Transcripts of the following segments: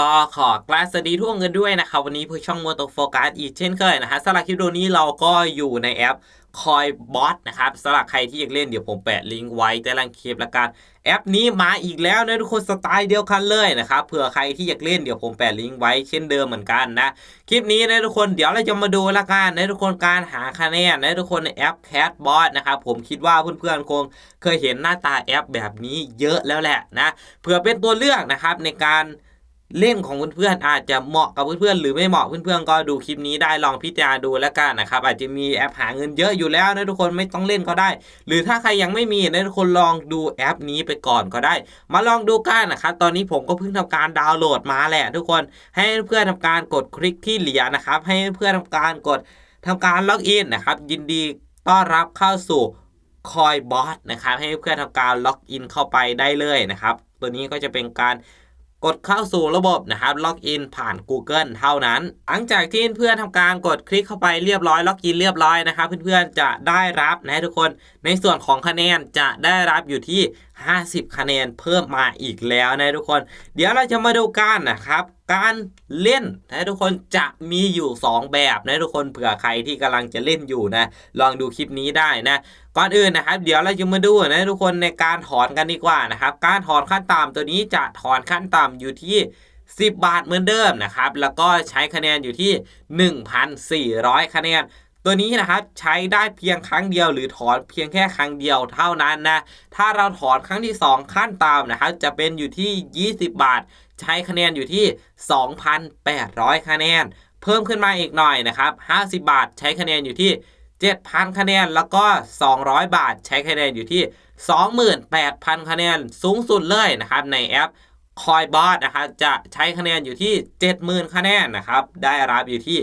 ก็ขอกราบสวัสดีทุกคนกันด้วยนะครับ วันนี้เพื่อช่องม o โตโฟกัสอีกเช่นเคยนะฮะสำหรับคลิปวิดีโอนี้เราก็อยู่ในแอปคอยบอสนะครับสำหรับใครที่อยากเล่นเดี๋ยวผมแปะลิงก์ไว้ใต้ล่างคลิปละกันแอปนี้มาอีกแล้วนะทุกคนสไตล์เดียวกันเลยนะครับเผื่อใครที่อยากเล่นเดี๋ยวผมแปะลิงก์ไว้เช่นเดิมเหมือนกันนะคลิปนี้นะทุกคนเดี๋ยวเราจะมาดูละกันนะทุกคนการหาคะแนนนะทุกคนในแอป Cat Bot นะครับผมคิดว่าเพื่อนๆคงเคยเห็นหน้าตาแอปแบบนี้เยอะแล้วแหละนะเผื่อเป็นตัวเลือกนะครับในการ เล่นของเพื่อนๆอาจจะเหมาะกับเพื่อนๆหรือไม่เหมาะเพื่อนๆก็ดูคลิปนี้ได้ลองพิจารณาดูแล้วกันนะครับอาจจะมีแอปหาเงินเยอะอยู่แล้วนะทุกคนไม่ต้องเล่นก็ได้ หรือถ้าใครยังไม่มีนะทุกคนลองดูแอปนี้ไปก่อนก็ได้ มาลองดูกันนะครับตอนนี้ผมก็เพิ่งทำการดาวน์โหลดมาแหละ ทุกคนให้เพื่อนทำการกดคลิกที่เหรียญนะครับ ให้เพื่อนทำการกดทำการล็อกอินนะครับ ยินดีต้อนรับเข้าสู่คอยบอสนะครับให้เพื่อนทำการล็อกอินเข้าไปได้เลยนะครับ ตัวนี้ก็จะเป็นการ กดเข้าสู่ระบบนะครับล็อกอินผ่าน Google เท่านั้น หลังจากที่เพื่อนทำการกดคลิกเข้าไปเรียบร้อยล็อกอินเรียบร้อยนะครับเพื่อนๆจะได้รับนะทุกคน ในส่วนของคะแนนจะได้รับอยู่ที่50 คะแนนเพิ่มมาอีกแล้วนะทุกคน เดี๋ยวเราจะมาดูกันนะครับ การเล่นนะทุกคนจะมีอยู่ 2 แบบนะทุกคนเผื่อใครที่กำลังจะเล่นอยู่นะ ลองดูคลิปนี้ได้นะก่อนอื่นนะครับ เดี๋ยวเราจะมาดูนะทุกคนในการถอนกันดีกว่านะครับ การถอนขั้นต่ำตัวนี้จะถอนขั้นต่ำอยู่ที่10 บาทเหมือนเดิมนะครับ แล้วก็ใช้คะแนนอยู่ที่ 1,400 คะแนน ตัวนี้นะครับใช้ได้เพียงครั้งเดียว หรือถอนเพียงแค่ครั้งเดียวเท่านั้นนะ ถ้าเราถอนครั้งที่ 2 ขั้นต่ำนะครับจะเป็นอยู่ที่ 20 บาท ใช้คะแนนอยู่ที่ 2,800 คะแนน เพิ่มขึ้นมาอีกหน่อยนะครับ 50 บาท ใช้คะแนนอยู่ที่ 7,000 คะแนน แล้วก็ 200 บาท ใช้คะแนนอยู่ที่ 28,000 คะแนน สูงสุดเลยนะครับในแอป คอยบอสนะครับจะใช้คะแนนอยู่ที่ 70,000 คะแนนนะครับ ได้รับอยู่ที่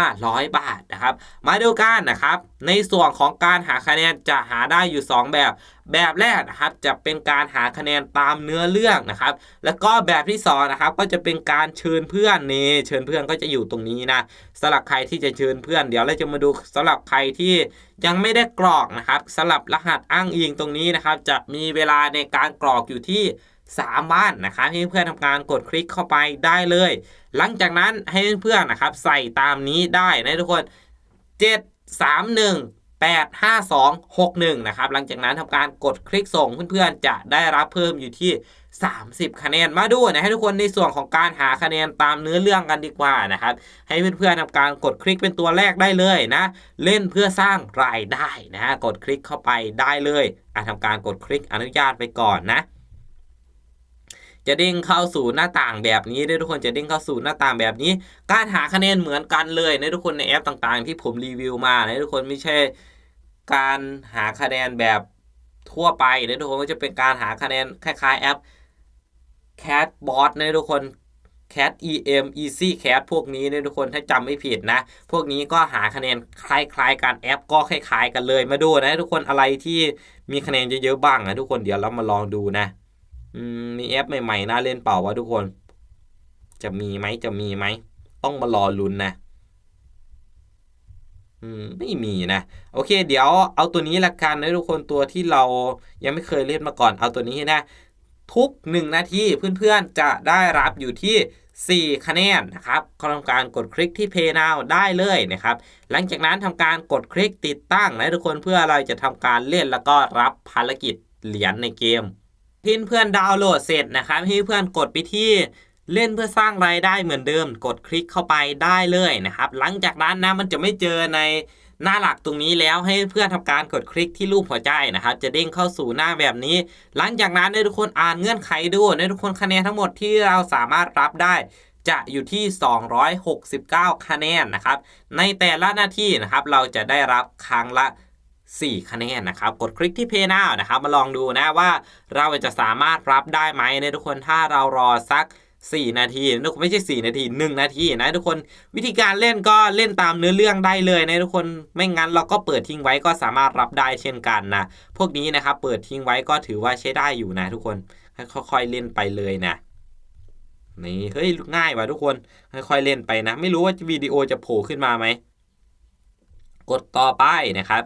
500 บาทนะครับ มาดูกันนะครับ ในส่วนของการหาคะแนนจะหาได้อยู่ 2 แบบ แบบแรกนะครับจะเป็นการหาคะแนนตามเนื้อเรื่องนะครับ แล้วก็แบบที่2นะครับก็จะเป็นการเชิญเพื่อนนี่เชิญเพื่อนก็จะอยู่ตรงนี้นะสำหรับใครที่จะเชิญเพื่อนเดี๋ยวเราจะมาดูสำหรับใครที่ยังไม่ได้กรอกนะครับสำหรับรหัสอ้างอิงตรงนี้นะครับ จะมีเวลาในการกรอกอยู่ที่ 3 บ้านนะครับให้เพื่อนทำการกดคลิกเข้าไปได้เลย หลังจากนั้นให้เพื่อนๆนะครับใส่ตามนี้ได้นะทุกคน 7 3 1 8 5 2 6 1 นะครับ หลังจากนั้นทำการกดคลิกส่งเพื่อนๆ จะได้รับเพิ่มอยู่ที่ 30 คะแนนมาดูนะให้ทุกคนในส่วนของการหาคะแนนตามเนื้อเรื่องกันดีกว่านะครับ ให้เพื่อนๆทำการกดคลิกเป็นตัวแรกได้เลยนะ เล่นเพื่อสร้างรายได้นะกดคลิกเข้าไปได้เลยอะทำการกดคลิกอนุญาตไปก่อนนะ จะเด้งเข้าสู่หน้าต่างแบบนี้ได้ทุกคนจะเด้งเข้าสู่หน้าต่างแบบนี้ การหาคะแนนเหมือนกันเลยนะทุกคนในแอปต่างๆ ที่ผมรีวิวมานะทุกคนไม่ใช่การหาคะแนนแบบทั่วไปนะทุกคนก็จะเป็นการหาคะแนนคล้ายๆแอป Cat Bot นะทุกคน Cat EM Easy Cat พวกนี้นะทุกคนถ้าจำไม่ผิดนะ พวกนี้ก็หาคะแนนคล้ายๆกันแอปก็คล้ายๆกันเลยมาดูนะทุกคนอะไรที่มีคะแนนเยอะๆบ้างนะทุกคนเดี๋ยวเรามาลองดูนะ มีแอปใหม่ๆน่าเล่นเปล่าวะทุกคน จะมีไหมจะมีไหม ต้องมารอลุ้นนะอืมไม่มีนะ โอเค เดี๋ยวเอาตัวนี้ละกันนะทุกคนตัวที่เรายังไม่เคยเล่นมาก่อน เอาตัวนี้นะ ทุก 1 นาทีเพื่อนๆ จะได้รับอยู่ที่ 4 คะแนนนะครับก็ทำการกดคลิกที่ Pay Now ได้เลยนะครับ หลังจากนั้นทำการกดคลิกติดตั้งนะทุกคนเพื่อเราจะทำการเล่นแล้วก็รับภารกิจเหรียญในเกม ที่เพื่อนดาวน์โหลดเสร็จนะครับให้เพื่อนกดไปที่เล่นเพื่อสร้างรายได้เหมือนเดิม กดคลิกเข้าไปได้เลยนะครับ หลังจากนั้นนะมันจะไม่เจอในหน้าหลักตรงนี้แล้วให้เพื่อนทำการกดคลิกที่รูปหัวใจนะครับ จะเด้งเข้าสู่หน้าแบบนี้ หลังจากนั้นให้ทุกคนอ่านเงื่อนไขดูให้ทุกคนคะแนนทั้งหมดที่เราสามารถรับได้จะอยู่ที่ 269 คะแนนนะครับ ในแต่ละหน้าที่นะครับ เราจะได้รับครั้งละ 4 คะแนนนะครับ กดคลิกที่ Pay Now นะครับ มาลองดูนะว่าเราจะสามารถรับได้ไหมในทุกคนถ้าเรารอสัก 4 นาทีนะทุกคนไม่ใช่ 4 นาที 1 นาทีนะทุกคนวิธีการเล่นก็เล่นตามเนื้อเรื่องได้เลยนะทุกคนไม่งั้นเราก็เปิดทิ้งไว้ก็สามารถรับได้เช่นกันนะพวกนี้นะครับเปิดทิ้งไว้ก็ถือว่าใช้ได้อยู่นะทุกคนค่อยๆเล่นไปเลยนะนี่เฮ้ยง่ายว่ะทุกคนค่อยๆเล่นไปนะ ไม่รู้ว่าวิดีโอจะโผล่ขึ้นมาไหมกดต่อไปนะครับ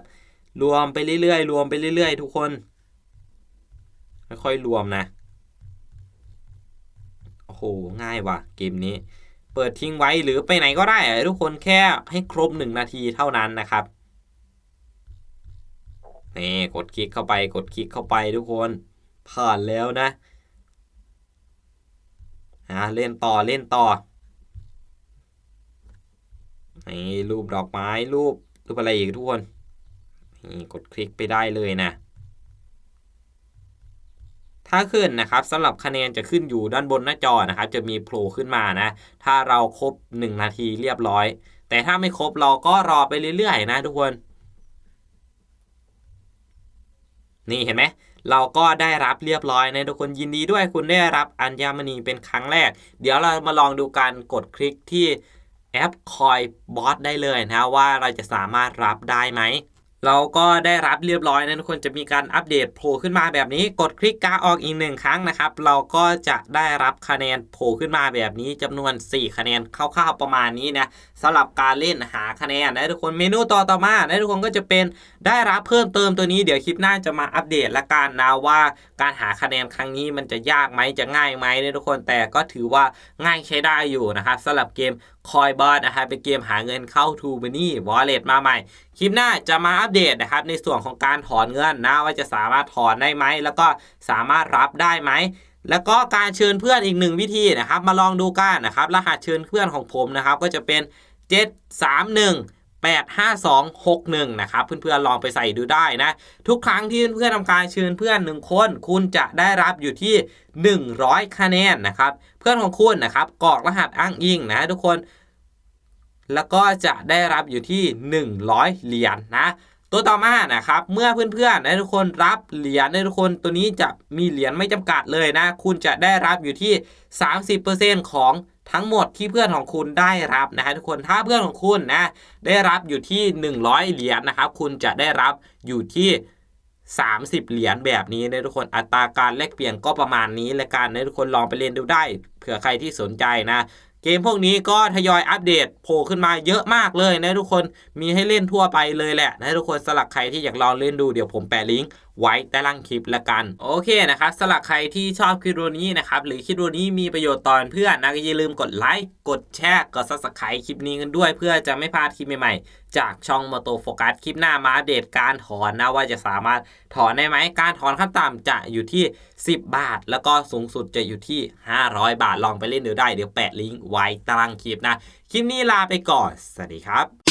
รวมไปเรื่อยๆ รวมไปเรื่อยๆ ทุกคน ค่อยๆ รวมนะ โอ้โห ง่ายว่ะ เกมนี้ เปิดทิ้งไว้หรือไปไหนก็ได้อะทุกคนแค่ให้ครบ 1 นาทีเท่านั้นนะครับ นี่ กดคลิกเข้าไป กดคลิกเข้าไปทุกคน ผ่านแล้วนะอ่าเล่นต่อ เล่นต่อ นี่รูปดอกไม้ รูปรูปอะไรอีกทุกคน นี่กดคลิกไปได้เลยนะ ถ้าขึ้นนะครับสำหรับคะแนนจะขึ้นอยู่ด้านบนหน้าจอนะครับ จะมีโผล่ขึ้นมานะ ถ้าเราครบ 1 นาทีเรียบร้อย แต่ถ้าไม่ครบเราก็รอไปเรื่อยๆ นะทุกคน นี่เห็นไหมเราก็ได้รับเรียบร้อยนะทุกคนยินดีด้วยคุณได้รับอัญมณีเป็นครั้งแรก เดี๋ยวเรามาลองดูการกดคลิกที่แอปคอยบอสได้เลยนะว่าเราจะสามารถรับได้ไหม เราก็ได้รับเรียบร้อยนะทุกคนจะมีการอัปเดตโผล่ขึ้นมาแบบนี้ กดคลิกกาออกอีกหนึ่งครั้งนะครับ เราก็จะได้รับคะแนนโผล่ขึ้นมาแบบนี้จำนวน 4 คะแนนคร่าวๆประมาณนี้นะสำหรับการเล่นหาคะแนนนะทุกคนเมนูต่อต่อมานะทุกคนก็จะเป็นได้รับเพิ่มเติมตัวนี้เดี๋ยวคลิปหน้าจะมาอัปเดตละกันนะว่า การหาคะแนนครั้งนี้มันจะยากไหมจะง่ายไหมนะทุกคนแต่ก็ถือว่าง่ายใช้ได้อยู่นะครับสำหรับเกม คอยบอสนะครับเป็นเกมหาเงินเข้าทูบันนี่วอลเล็ตมาใหม่ คลิปหน้าจะมาอัปเดตนะครับในส่วนของการถอนเงินนะว่าจะสามารถถอนได้ไหม แล้วก็สามารถรับได้ไหมแล้วก็การเชิญเพื่อนอีกหนึ่งวิธีนะครับ มาลองดูกันนะครับ รหัสเชิญเพื่อนของผมนะครับ ก็จะเป็น 731 85261 นะครับ เพื่อนๆลองไปใส่ดูได้นะ ทุกครั้งที่เพื่อนๆทำการเชิญเพื่อนหนึ่งคน คุณจะได้รับอยู่ที่ 100 คะแนนนะครับ เพื่อนของคุณนะครับกรอกรหัสอ้างอิงนะทุกคน แล้วก็จะได้รับอยู่ที่ 100 เหรียญนะตัวต่อมานะครับเมื่อเพื่อนๆนะทุกคนรับเหรียญนะทุกคนตัวนี้จะมีเหรียญไม่จำกัดเลยนะ คุณจะได้รับอยู่ที่ 30%ของ ทั้งหมดที่เพื่อนของคุณได้รับนะฮะทุกคนถ้าเพื่อนของคุณนะได้รับอยู่ที่ 100 เหรียญนะครับคุณจะได้รับอยู่ที่ 30 เหรียญแบบนี้นะทุกคนอัตราการแลกเปลี่ยนก็ประมาณนี้และกันนะทุกคนลองไปเล่นดูได้เผื่อใครที่สนใจนะเกมพวกนี้ก็ทยอยอัปเดตโผล่ขึ้นมาเยอะมากเลยนะทุกคนมีให้เล่นทั่วไปเลยแหละนะทุกคนสลักใครที่อยากลองเล่นดูเดี๋ยวผมแปะลิงก์ไว้ใต้ล่างคลิปละกัน โอเคนะครับสลักใครที่ชอบคลิปวิดีโอนี้นะครับ หรือคลิปวิดีโอนี้มีประโยชน์ตอนเพื่อนนะก็อย่าลืมกดไลค์กดแชร์กดซับสไครต์คลิปนี้กันด้วย เพื่อจะไม่พลาดคลิปใหม่ๆ จากช่องม o โตโฟกัสคลิปหน้ามาอัปเดตการถอนนะว่าจะสามารถถอนได้ไหมการถอนขั้นต่ำจะอยู่ที่ 10 บาท แล้วก็สูงสุดจะอยู่ที่ 500 บาทลองไปเล่นดูได้เดี๋ยวแปะลิงก์ไว้ใตารางคลิปนะคลิปนี้ลาไปก่อนสวัสดีครับ